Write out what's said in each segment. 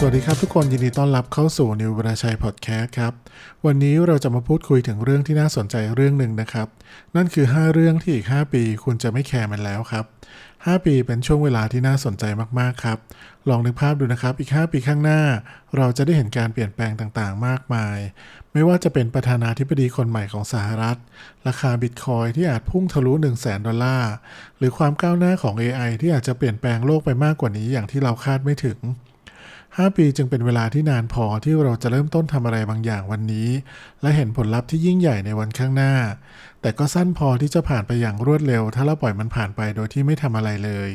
สวัสดีครับทุกคนยินดีต้อนรับเข้าสู่นิวบราชัยพอดแคสต์ครับ วันนี้เราจะมาพูดคุยถึงเรื่องที่น่าสนใจเรื่องหนึ่งนะครับ นั่นคือ 5 เรื่องที่อีก 5 ปีคุณจะไม่แคร์มันแล้วครับ 5 ปีเป็นช่วงเวลาที่น่าสนใจมากๆครับ ลองนึกภาพดูนะครับอีก 5 ปีข้างหน้า เราจะได้เห็นการเปลี่ยนแปลงต่างๆ มากมาย ไม่ว่าจะเป็นประธานาธิบดีคนใหม่ของสหรัฐ ราคาบิตคอยที่อาจพุ่งทะลุ 1 0 0 0 0แสนดอลลาร์หรือความก้าวหน้าของ AI ที่อาจจะเปลี่ยนแปลงโลกไปมากกว่านี้อย่างที่เราคาดไม่ถึง 5 ปีจึงเป็นเวลาที่นานพอที่เราจะเริ่มต้นทำอะไรบางอย่างวันนี้ และเห็นผลลัพธ์ที่ยิ่งใหญ่ในวันข้างหน้า แต่ก็สั้นพอที่จะผ่านไปอย่างรวดเร็ว ถ้าเราปล่อยมันผ่านไปโดยที่ไม่ทำอะไรเลย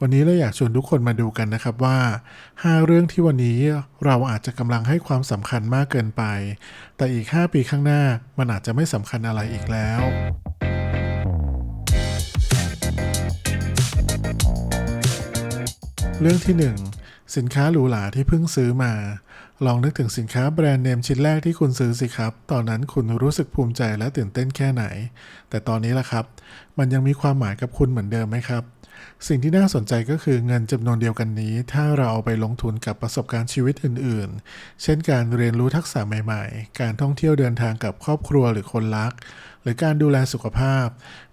วันนี้เราอยากชวนทุกคนมาดูกันนะครับว่า 5 เรื่องที่วันนี้เราอาจจะกำลังให้ความสำคัญมากเกินไป แต่อีก 5 ปีข้างหน้ามันอาจจะไม่สำคัญอะไรอีกแล้วเรื่องที่ 1 สินค้าหรูหราที่เพิ่งซื้อมา ลองนึกถึงสินค้าแบรนด์เนมชิ้นแรกที่คุณซื้อสิครับ ตอนนั้นคุณรู้สึกภูมิใจและตื่นเต้นแค่ไหน แต่ตอนนี้ล่ะครับ มันยังมีความหมายกับคุณเหมือนเดิมไหมครับ สิ่งที่น่าสนใจก็คือเงินจำนวนเดียวกันนี้ ถ้าเราเอาไปลงทุนกับประสบการณ์ชีวิตอื่น ๆ เช่นการเรียนรู้ทักษะใหม่ ๆ การท่องเที่ยวเดินทางกับครอบครัวหรือคนรัก หรือการดูแลสุขภาพ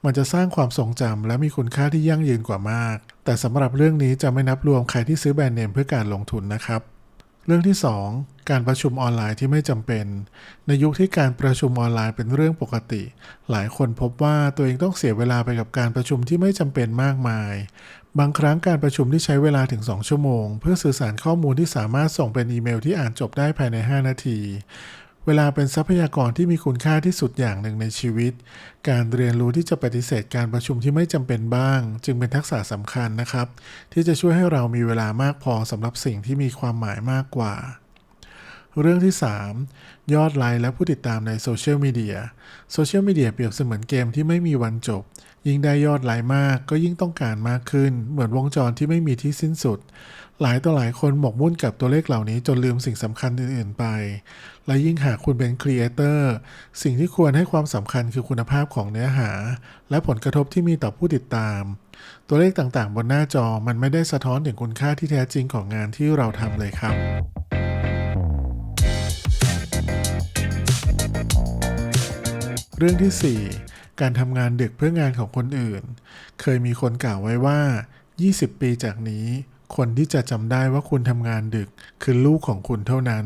มันจะสร้างความทรงจำและมีคุณค่าที่ยั่งยืนกว่ามาก แต่สำหรับเรื่องนี้จะไม่นับรวมใครที่ซื้อแบรนด์เนมเพื่อการลงทุนนะครับ เรื่องที่ 2 การประชุมออนไลน์ที่ไม่จำเป็น ในยุคที่การประชุมออนไลน์เป็นเรื่องปกติ หลายคนพบว่าตัวเองต้องเสียเวลาไปกับการประชุมที่ไม่จำเป็นมากมาย บางครั้งการประชุมที่ใช้เวลาถึง 2 ชั่วโมง เพื่อสื่อสารข้อมูลที่สามารถส่งเป็นอีเมลที่อ่านจบได้ภายใน 5 นาทีเวลาเป็นทรัพยากรที่มีคุณค่าที่สุดอย่างหนึ่งในชีวิต การเรียนรู้ที่จะปฏิเสธการประชุมที่ไม่จำเป็นบ้าง จึงเป็นทักษะสำคัญนะครับ ที่จะช่วยให้เรามีเวลามากพอสำหรับสิ่งที่มีความหมายมากกว่า เรื่องที่ 3 ยอดไลค์และผู้ติดตามในโซเชียลมีเดีย โซเชียลมีเดียเปรียบเสมือนเกมที่ไม่มีวันจบ ยิ่งได้ยอดไลค์มากก็ยิ่งต้องการมากขึ้น เหมือนวงจรที่ไม่มีที่สิ้นสุด หลายต่อหลายคนหมกมุ่นกับตัวเลขเหล่านี้จนลืมสิ่งสำคัญอื่น ๆ ไป และยิ่งหากคุณเป็นครีเอเตอร์ สิ่งที่ควรให้ความสำคัญคือคุณภาพของเนื้อหา และผลกระทบที่มีต่อผู้ติดตาม ตัวเลขต่างๆ บนหน้าจอมันไม่ได้สะท้อนถึงคุณค่าที่แท้จริงของงานที่เราทำเลยครับ เรื่องที่ 4 การทำงานดึกเพื่องานของคนอื่น เคยมีคนกล่าวไว้ว่า 20 ปีจากนี้ คนที่จะจำได้ว่าคุณทำงานดึกคือลูกของคุณเท่านั้น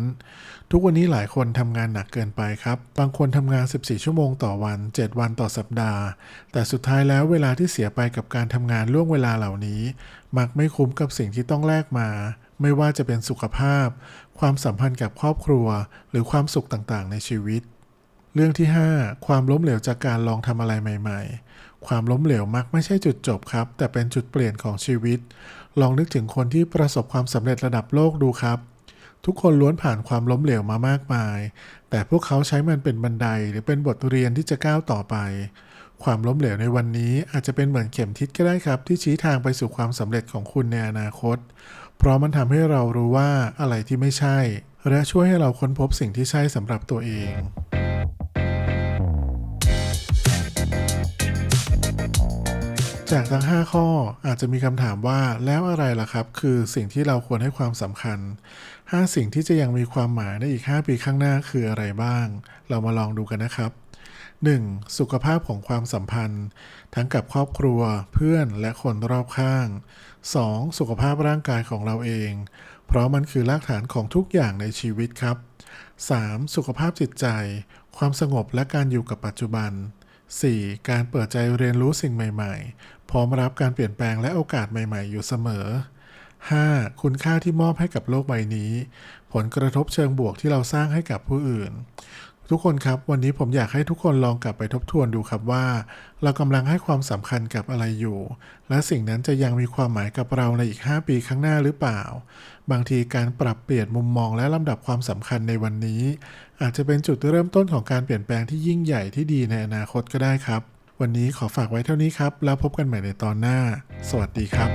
ทุกวันนี้หลายคนทำงานหนักเกินไปครับ บางคนทำงาน 14 ชั่วโมงต่อวัน 7 วันต่อสัปดาห์ แต่สุดท้ายแล้วเวลาที่เสียไปกับการทำงานล่วงเวลาเหล่านี้ มักไม่คุ้มกับสิ่งที่ต้องแลกมา ไม่ว่าจะเป็นสุขภาพ ความสัมพันธ์กับครอบครัว หรือความสุขต่างๆ ในชีวิต เรื่องที่ 5 ความล้มเหลวจากการลองทำอะไรใหม่ ๆ ความล้มเหลวมักไม่ใช่จุดจบครับ แต่เป็นจุดเปลี่ยนของชีวิต ลองนึกถึงคนที่ประสบความสำเร็จระดับโลกดูครับ ทุกคนล้วนผ่านความล้มเหลวมามากมาย แต่พวกเขาใช้มันเป็นบันไดหรือเป็นบทเรียนที่จะก้าวต่อไป ความล้มเหลวในวันนี้อาจจะเป็นเหมือนเข็มทิศก็ได้ครับ ที่ชี้ทางไปสู่ความสำเร็จของคุณในอนาคต เพราะมันทำให้เรารู้ว่าอะไรที่ไม่ใช่ และช่วยให้เราค้นพบสิ่งที่ใช่สำหรับตัวเอง จากทั้ง 5 ข้ออาจจะมีคำถามว่าแล้วอะไรล่ะครับ คือสิ่งที่เราควรให้ความสำคัญ 5 สิ่งที่จะยังมีความหมายในอีก 5 ปีข้างหน้าคืออะไรบ้าง เรามาลองดูกันนะครับ 1. สุขภาพของความสัมพันธ์ ทั้งกับครอบครัว เพื่อนและคนรอบข้าง 2. สุขภาพร่างกายของเราเอง เพราะมันคือรากฐานของทุกอย่างในชีวิตครับ 3. สุขภาพจิตใจ ความสงบและการอยู่กับปัจจุบัน 4. การเปิดใจเรียนรู้สิ่งใหม่ ๆ พร้อมรับการเปลี่ยนแปลงและโอกาสใหม่ๆ อยู่เสมอ 5. คุณค่าที่มอบให้กับโลกใบนี้ ผลกระทบเชิงบวกที่เราสร้างให้กับผู้อื่น ทุกคนครับวันนี้ผมอยากให้ทุกคนลองกลับไปทบทวนดูครับว่า เรากำลังให้ความสำคัญกับอะไรอยู่ และสิ่งนั้นจะยังมีความหมายกับเราในอีก 5 ปีข้างหน้าหรือเปล่า บางทีการปรับเปลี่ยนมุมมองและลำดับความสำคัญในวันนี้ อาจจะเป็นจุดเริ่มต้นของการเปลี่ยนแปลงที่ยิ่งใหญ่ที่ดีในอนาคตก็ได้ครับ วันนี้ขอฝากไว้เท่านี้ครับ แล้วพบกันใหม่ในตอนหน้า สวัสดีครับ